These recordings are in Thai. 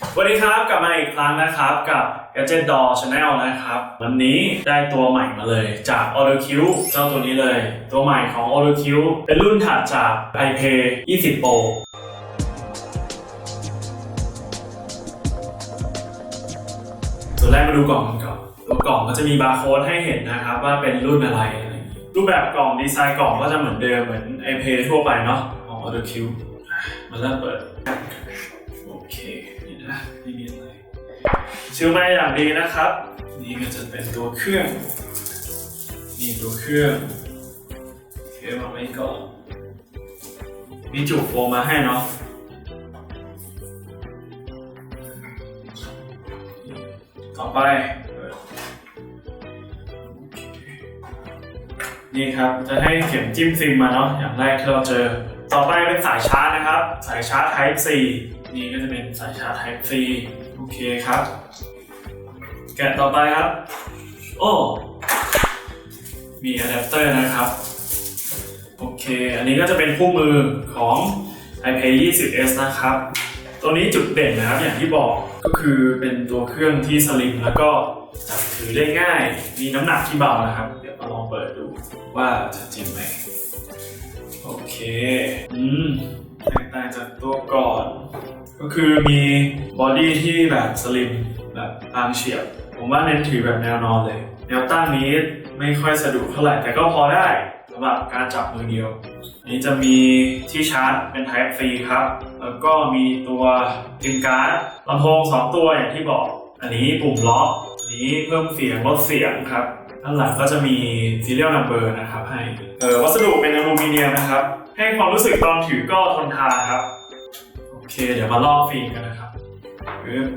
สวัสดีครับกลับมาอีกครั้งนะครับกับ Gadget Door Channel นะครับ วันนี้ได้ตัวใหม่มาเลยจาก Auto Q เจ้าตัวนี้เลย ตัวใหม่ของ Auto Q เป็นรุ่นถัดจาก iPay 20 Pro ตัวนแรกมาดูกล่องกันก่อนตัวกล่องก็จะมีบาร์โค้ดให้เห็นนะครับว่าเป็นรุ่นอะไรอะไร รูปแบบกล่องดีไซน์กล่องก็จะเหมือนเดิมเหมือน iPay ทั่วไปเนาะของ Auto Q มาเริ่มเปิด ชื่อมาอย่างดีนะครับ นี่ก็จะเป็นตัวเครื่องนี่ตัวเครื่องเควาไว้ก่อนมีจุกโฟมมาให้เนาะต่อไป นี่ครับจะให้เข็มจิ้มซิมมาเนาะอย่างแรกที่เราเจอ ต่อไปเป็นสายชาร์จนะครับ สายชาร์จ Type C นี่ก็จะเป็นสายชาร์จ Type C โอเคครับ แกะต่อไปครับ โอ้ มีอะแดปเตอร์นะครับ โอเค อันนี้ก็จะเป็นคู่มือของ iPad 20s นะครับ ตัวนี้จุดเด่นนะครับอย่างที่บอกก็คือเป็นตัวเครื่องที่สลิมแล้วก็จับถือได้ง่าย มีน้ำหนักที่เบานะครับ เดี๋ยวมาลองเปิดดูว่าจะจริงไหมโอเค อืมแตกต่างจากตัวก่อน ก็คือมีบอดี้ที่แบบสลิมแบบบางเฉียบ ผมว่าเน้นถือแบบแนวนอนเลย แนวตั้งนี้ไม่ค่อยสะดวกเท่าไหร่แต่ก็พอได้สำหรับการจับมือเดียว นี้จะมีที่ชาร์จเป็น Type C ครับ แล้วก็มีตัวซิมการ์ดลำโพงสองตัวอย่างที่บอก อันนี้ปุ่มล็อกอันนี้เพิ่มเสียงลดเสียงครับด้านหลังก็จะมี serial number นะครับให้เออวัสดุเป็นอลูมิเนียมนะครับ ให้ความรู้สึกตอนถือก็ทนทานครับ อเค เดี๋ยวมาลอกฟิล์มกันนะครับปึ๊บ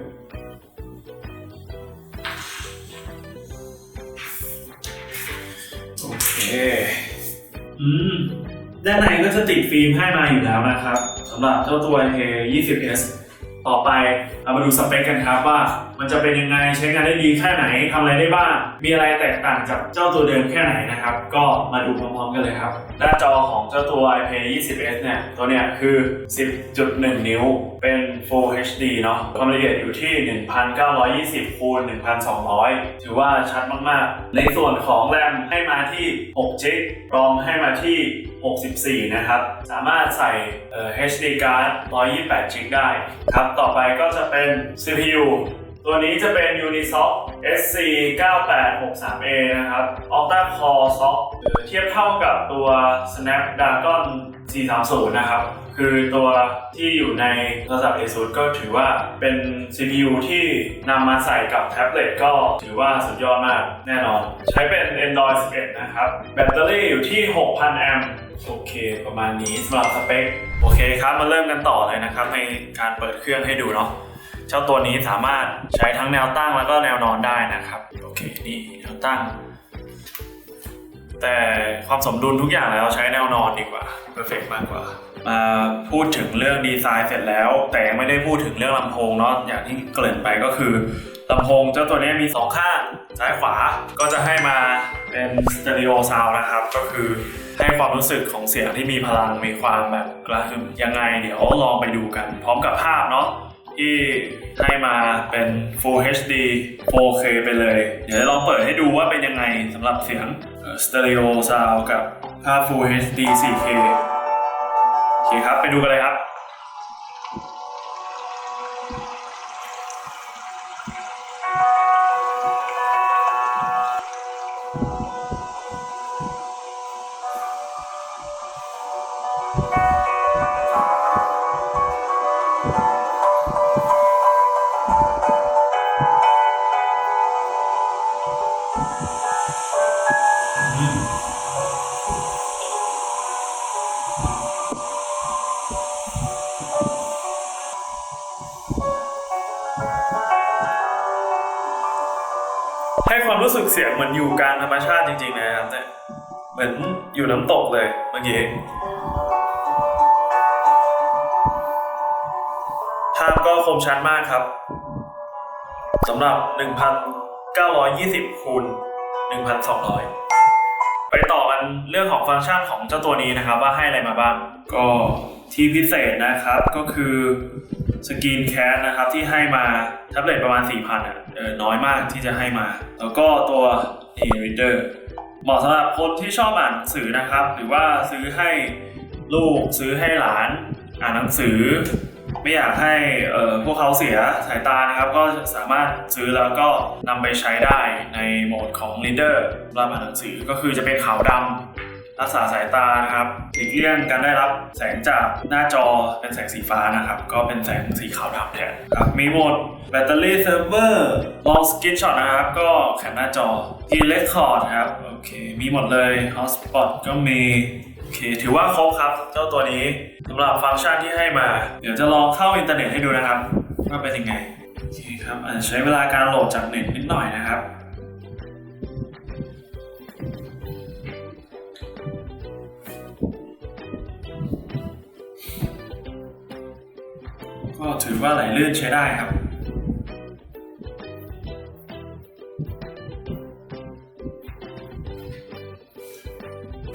โอเค อืม ด้านในก็จะติดฟิล์มให้มาอยู่แล้วนะครับสำหรับเจ้าตัว AK 20s ต่อไปเรามาดูสเปคกันครับว่า มันจะเป็นยังไงใช้งานได้ดีแค่ไหนทำอะไรได้บ้าง มีอะไรแตกต่างจากเจ้าตัวเดิมแค่ไหนนะครับ ก็มาดูพร้อมๆกันเลยครับ หน้าจอของเจ้าตัว iPad 20s เนี่ย ตัวเนี้ยคือ 10.1 นิ้ว เป็น Full HD เนาะ ความละเอียดอยู่ที่ 1920คูณ1200 ถือว่าชัดมากๆ ในส่วนของแรมให้มาที่6 g b รอมให้มาที่ 64 นะครับ สามารถใส่เอ่อ HD card 128 g b ได้ครับ ต่อไปก็จะเป็น CPU ตัวนี้จะเป็น Unisoc SC 9863A นะครับ Octa Core Soc เทียบเท่ากับตัว Snapdragon 430 นะครับ คือตัวที่อยู่ในโทรศัพท์ ASUS ก็ถือว่าเป็น CPU ที่นำมาใส่กับแท็บเล็ตก็ถือว่าสุดยอดมากแน่นอน ใช้เป็น Android 11 นะครับ แบตเตอรี่อยู่ที่ 6,000 แอมป์ โอเค ประมาณนี้สำหรับสเปค โอเคครับ มาเริ่มกันต่อเลยนะครับ ในการเปิดเครื่องให้ดูเนาะ เจ้าตัวนี้สามารถใช้ทั้งแนวตั้งแล้วก็แนวนอนได้นะครับ โอเค นี่แนวตั้ง แต่ความสมดุลทุกอย่างแล้วใช้แนวนอนดีกว่าเพอร์เฟกมากกว่า มาพูดถึงเรื่องดีไซน์เสร็จแล้ว แต่ยังไม่ได้พูดถึงเรื่องลำโพงเนาะ อย่างที่เกริ่นไปก็คือลำโพงเจ้าตัวนี้มีสองข้างซ้ายขวา ก็จะให้มาเป็นสเตอริโอซาวนะครับ ก็คือ ให้ความรู้สึกของเสียงที่มีพลังมีความแบบกระหึ่มยังไงเดี๋ยวลองไปดูกัน พร้อมกับภาพเนาะที่ให้มาเป็น Full HD 4K ไปเลย เดี๋ยวลองเปิดให้ดูว่าเป็นยังไงสำหรับเสียงสเตอริโอซาวกับภาพ Full HD 4K โอเคครับ ไปดูกันเลยครับ ให้ความรู้สึกเสียงเหมือนอยู่กลางธรรมชาติจริงๆนะครับเนี่ยเหมือนอยู่น้ำตกเลยเมื่อกี้ภาพก็คมชัดมากครับสำหรับ 1,920คูณ1,200 ไปต่อกันเรื่องของฟังก์ชันของเจ้าตัวนี้นะครับ ว่าให้อะไรมาบ้าง ก็ที่พิเศษนะครับก็คือสกรีนแคสนะครับที่ให้มาแท็บเล็ตประมาณ 4,000อะเออน้อยมากที่จะให้มา แล้วก็ตัว e-reader เหมาะสำหรับคนที่ชอบอ่านหนังสือนะครับ หรือว่าซื้อให้ลูกซื้อให้หลาน อ่านหนังสือ ไม่อยากให้เอ่อพวกเขาเสียสายตานะครับ ก็สามารถซื้อแล้วก็นำไปใช้ได้ในโหมดของ Reader รับอ่าหนังสือก็คือจะเป็นขาวดำรักษาสายตานะครับหลีกเลี่ยงการได้รับแสงจากหน้าจอเป็นแสงสีฟ้านะครับ ก็เป็นแสงสีขาวดำแทนครับมีโหมดแบตเตอรี่เซิร์ฟเวอร์ลองสกินช็อตนะครับ ก็แคปหน้าจอทีเลคคอร์ดครับโอเคมีหมดเลย Hotspot ก็มี เค ถือว่าครบครับ เจ้าตัวนี้สำหรับฟังก์ชันที่ให้มา เดี๋ยวจะลองเข้าอินเทอร์เน็ตให้ดูนะครับว่าเป็นยังไงโอเคครับอาจจะใช้เวลาการโหลดจากเน็ตนิดหน่อยนะครับก็ถือว่าไหลลื่นใช้ได้ครับ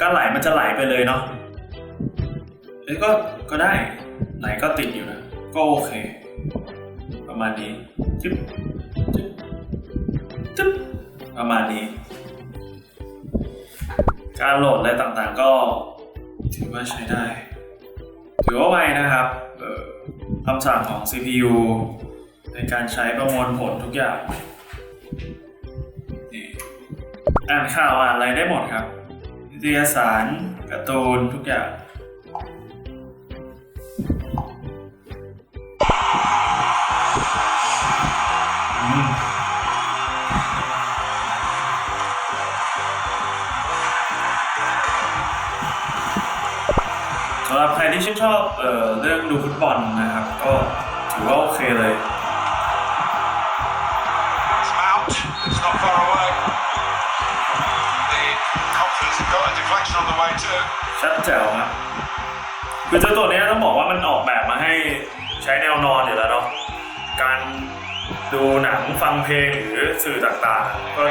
การไหลมันจะไหลไปเลยเนาะเอ้ยก็ก็ได้ ไหลก็ติดอยู่นะ ก็โอเค ประมาณนี้จึ๊บจึ๊บจึ๊บประมาณนี้ การโหลดอะไรต่างๆ ก็ถือว่าใช้ได้ ถือว่าไวนะครับคำสั่งของ CPU ในการใช้ประมวลผลทุกอย่างอ่านข่าวอ่านอะไรได้หมดครับ นิยสารการ์ตูนทุกอย่างสำหรับใครที่ชื่นชอบเอ่อเรื่องดูฟุตบอลนะครับ ก็ถือว่าโอเคเลย ชัดแจ๋วครับคือเจ้าตัวเนี้ยต้องบอกว่ามันออกแบบมาให้ใช้แนวนอนอยู่แล้วเนาะการดูหนังฟังเพลงหรือสื่อต่างๆ ก็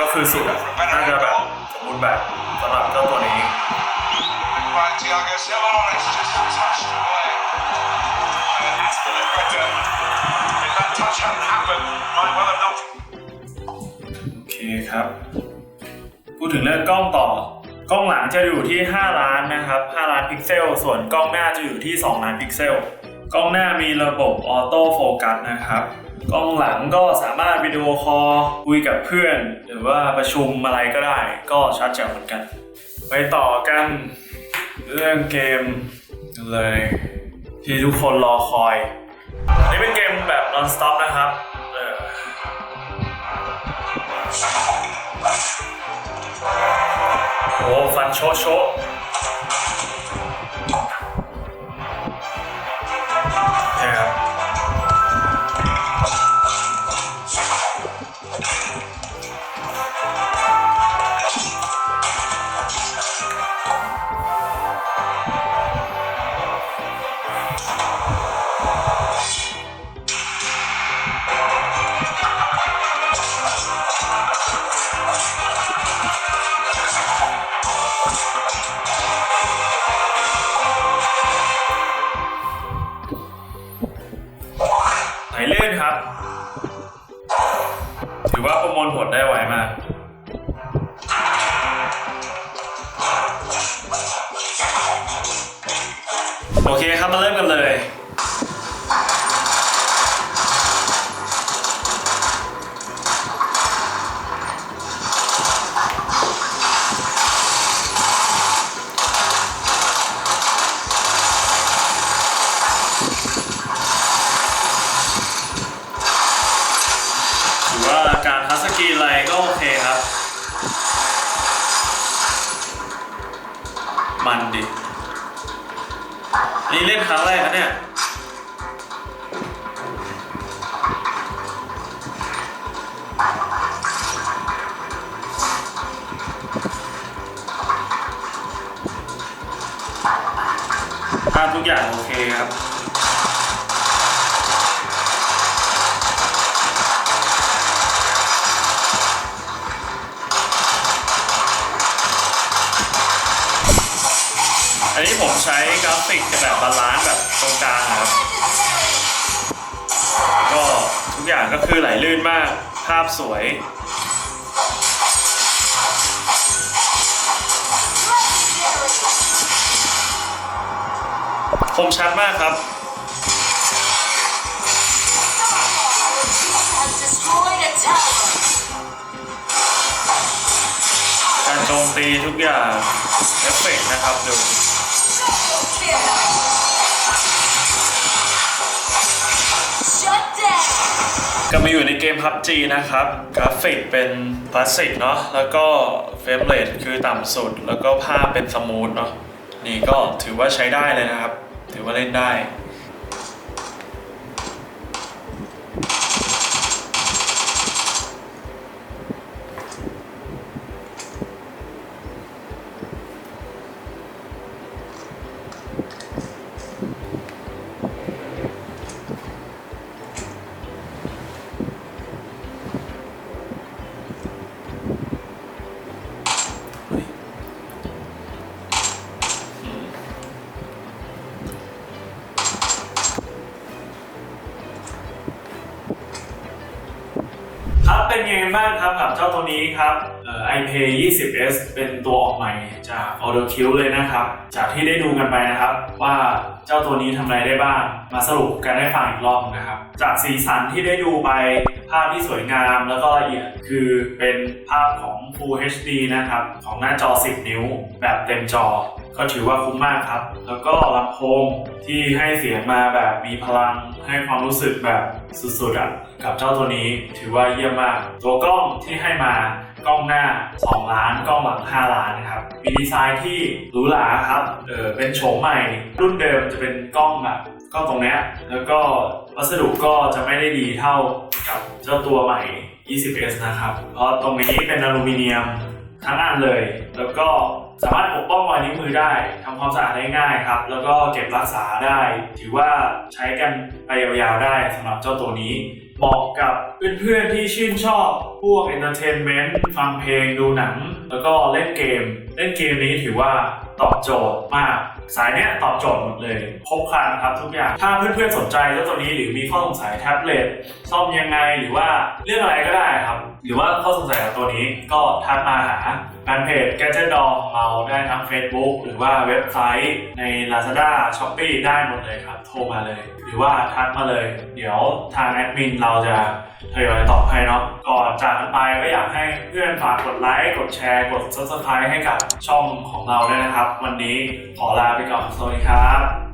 ก็คือสุดอะน่าจะแบบสมบูรณ์แบบสำหรับเจ้าตัวนี้ Right, Thiago Silva. Oh, it's just touched away. And that's for the better. If that touch hadn't happened, might well have knocked โอเคครับพูด ถึงเรื่องกล้องต่อกล้องหลังจะอยู่ที่ 5 ล้านนะครับ 5 ล้านพิกเซล ส่วนกล้องหน้าจะอยู่ที่ 2 ล้านพิกเซล กล้องหน้ามีระบบออโต้โฟกัสนะครับ กล้องหลังก็สามารถวิดีโอคอลคุยกับเพื่อน หรือว่าประชุมอะไรก็ได้ ก็ชัดแจ๋วเหมือนกัน ไปต่อกันเรื่องเกมเลย ที่ทุกคนรอคอย อันนี้เป็นเกมแบบ non stop นะครับ เออ โอ้ฟัน โอเคครับมาเริ่มกันเลย ผมใช้กราฟิกแบบบาลานซ์แบบตรงกลางครับ ก็ทุกอย่างก็คือไหลลื่นมาก ภาพสวยคมชัดมากครับการโจมตีทุกอย่างเอฟเฟกนะครับดู ก็มาอยู่ในเกม PUBG นะครับ กราฟิกเป็นคลาสสิกเนาะแล้วก็เฟรมเรทคือต่ำสุด แล้วก็ภาพเป็นสมูทเนาะนี่ก็ถือว่าใช้ได้เลยนะครับ ถือว่าเล่นได้ ครันบ้างครับกับเจ้าตัวนี้ครับ iPay 20s เป็นตัวออกใหม่จาก Auto Q เลยนะครับ จากที่ได้ดูกันไปนะครับ ว่าเจ้าตัวนี้ทำอะไรได้บ้าง มาสรุปกันให้ฟังอีกรอบนะครับ จากสีสันที่ได้ดูไปภาพที่สวยงามแล้วก็ละเอียดคือเป็นภาพของ Full HD นะครับ ของหน้าจอ 10 นิ้วแบบเต็มจอ ก็ถือว่าคุ้มมากครับ แล้วก็ลำโพงที่ให้เสียงมาแบบมีพลัง ให้ความรู้สึกแบบสุดๆอะกับเจ้าตัวนี้ถือว่าเยี่ยมมาก ตัวกล้องที่ให้มากล้องหน้า 2 ล้านกล้องหลัง 5 ล้านนะครับ มีดีไซน์ที่หรูหราครับเออเป็นโฉมใหม่ รุ่นเดิมจะเป็นกล้องแบบกล้องตรงนี้แล้วก็วัสดุก็จะไม่ได้ดีเท่ากับเจ้าตัวใหม่ 20s นะครับ เพราะตรงนี้เป็นอลูมิเนียมทั้งอันเลย แล้วก็ สามารถปกป้องรอยนิ้วมือได้ทำความสะอาดได้ง่ายครับ แล้วก็เก็บรักษาได้ ถือว่าใช้กันไปยาวๆได้สำหรับเจ้าตัวนี้เหมาะกับเพื่อนๆที่ชื่นชอบพวกเอนเตอร์เทนเมนต์ฟังเพลงดูหนัง แล้วก็เล่นเกม เล่นเกมนี้ถือว่าตอบโจทย์มาก สายเนี้ยตอบโจทย์หมดเลยครบครันครับทุกอย่าง ถ้าเพื่อนๆสนใจเจ้าตัวนี้หรือมีข้อสงสัยแท็บเล็ตซ่อมยังไงหรือว่าเรื่องอะไรก็ได้ หรือว่าข้อสงสัยตัวนี้ก็ทักมาหาแฟนเพจ Gadget d o ของเราได้ทั้ง Facebook หรือว่าเว็บไซต์ใน Lazada Shopee ได้หมดเลยครับ โทรมาเลย หรือว่าทักมาเลย เดี๋ยวทางแอดมินเราจะทยอยตอบให้เนาะก่อนจากกันไปก็อยากให้เพื่อนฝากกดไลค์ กดแชร์ กด Subscribe ให้กับช่องของเราด้วยนะครับ วันนี้ขอลาไปก่อนสวัสดีครับ